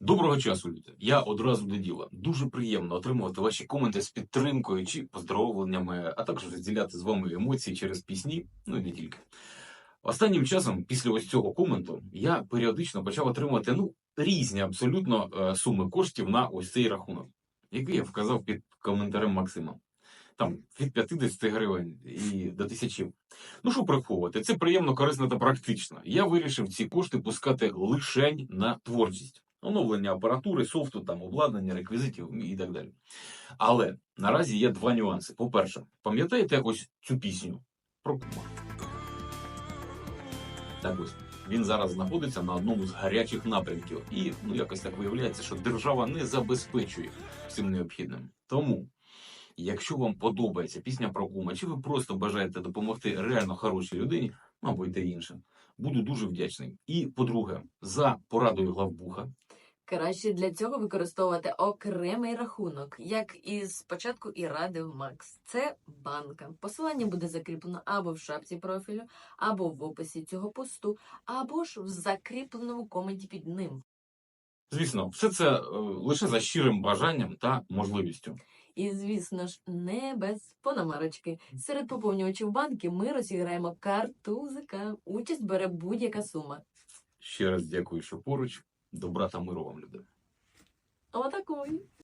Доброго часу, люди. Я одразу до діла. Дуже приємно отримувати ваші коменти з підтримкою чи поздоровленнями, а також розділяти з вами емоції через пісні, ну і не тільки. Останнім часом, після ось цього коменту, я періодично почав отримувати ну, різні абсолютно е, суми коштів на ось цей рахунок, який я вказав під коментарем Максима. Там від 50 гривень і до тисячі. Ну що приховувати, це приємно, корисно та практично. Я вирішив ці кошти пускати лишень на творчість, оновлення апаратури, софту, там обладнання, реквізитів і так далі. Але наразі є два нюанси. По-перше, пам'ятаєте ось цю пісню про кума? Так ось. Він зараз знаходиться на одному з гарячих напрямків, і ну якось так виявляється, що держава не забезпечує всім необхідним. Тому Якщо вам подобається пісня про кума, чи ви просто бажаєте допомогти реально хорошій людині, ну, або й те інше, буду дуже вдячний. І по-друге, за порадою главбуха, Краще для цього використовувати окремий рахунок, як і спочатку і радив Макс. Це банка. Посилання буде закріплено або в шапці профілю, або в описі цього посту, або ж в закріпленому коменті під ним. звісно, все це е, лише за щирим бажанням та можливістю. І, звісно ж, не без пономарочки. Серед поповнювачів банки ми розіграємо картузика. Участь бере будь-яка сума. Ще раз дякую, що поруч. Добра та миру вам, люди. Отакої.